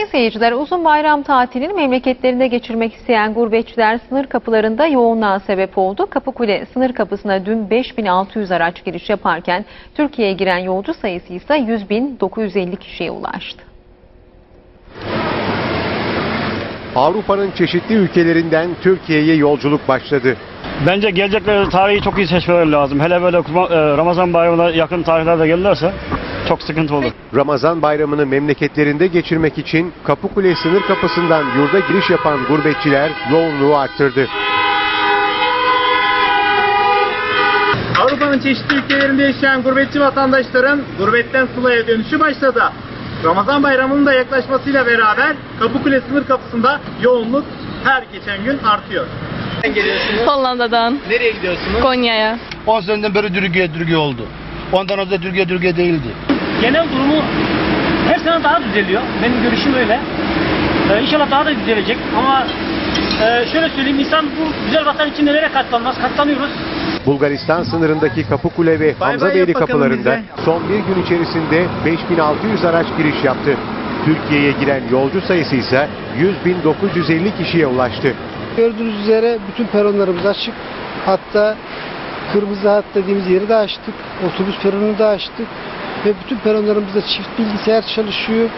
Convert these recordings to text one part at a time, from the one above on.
Sayın seyirciler uzun bayram tatilini memleketlerinde geçirmek isteyen gurbetçiler sınır kapılarında yoğunluğa sebep oldu. Kapıkule sınır kapısına dün 5600 araç giriş yaparken Türkiye'ye giren yolcu sayısı ise 100.950 kişiye ulaştı. Avrupa'nın çeşitli ülkelerinden Türkiye'ye yolculuk başladı. Bence gelecekleri tarihi çok iyi seçmeleri lazım. Hele böyle e, Ramazan bayramına yakın tarihlerde gelirlerse çok sıkıntı olur. Ramazan bayramını memleketlerinde geçirmek için Kapıkule sınır kapısından yurda giriş yapan gurbetçiler yoğunluğu arttırdı. Avrupa'nın çeşitli ülkelerinde yaşayan gurbetçi vatandaşların gurbetten sılaya dönüşü başladı. Ramazan bayramının da yaklaşmasıyla beraber Kapıkule sınır kapısında yoğunluk her geçen gün artıyor. Nereden geliyorsunuz? Hollanda'dan Nereye gidiyorsunuz? Konya'ya. 10 seneden beri Türkiye Türkiye oldu. Ondan önce Türkiye Türkiye değildi. Genel durumu her sene daha düzeliyor. Benim görüşüm öyle. Ee, inşallah daha da düzelecek ama e, şöyle söyleyeyim insan bu güzel vatan için nelere katlanmaz? Katlanıyoruz. Bulgaristan sınırındaki Kapıkule ve bay Hamzabeyli kapılarında bize. son bir gün içerisinde 5600 araç giriş yaptı. Türkiye'ye giren yolcu sayısı ise 100.950 kişiye ulaştı. Gördüğünüz üzere bütün peronlarımız açık. Hatta kırmızı hat dediğimiz yeri de açtık. Otobüs peronunu da açtık. Ve bütün peronlarımızda çift bilgisayar çalışıyor.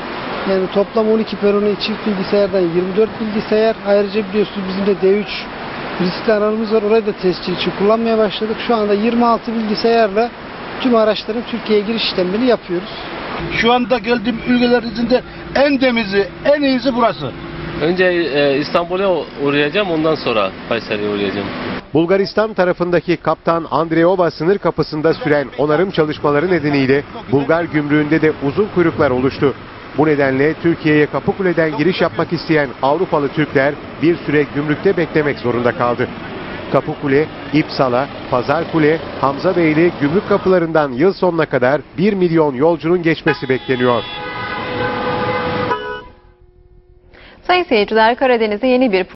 Yani toplam 12 peronu çift bilgisayardan 24 bilgisayar. Ayrıca biliyorsunuz bizim de D3 riskli alanımız var. Orayı da tescil için kullanmaya başladık. Şu anda 26 bilgisayarla tüm araçların Türkiye'ye giriş işlemlerini yapıyoruz. Şu anda geldiğim ülkeler içinde en temizi, en iyisi burası. Önce e, İstanbul'a uğrayacağım ondan sonra Kayseri'ye uğrayacağım. Bulgaristan tarafındaki Kaptan Andreova sınır kapısında süren onarım çalışmaları nedeniyle Bulgar gümrüğünde de uzun kuyruklar oluştu. Bu nedenle Türkiye'ye Kapıkule'den giriş yapmak isteyen Avrupalı Türkler bir süre gümrükte beklemek zorunda kaldı. Kapıkule, İpsala, Pazarkule, Hamzabeyli gümrük kapılarından yıl sonuna kadar 1 milyon yolcunun geçmesi bekleniyor. Sayın seyirciler Karadeniz'e yeni bir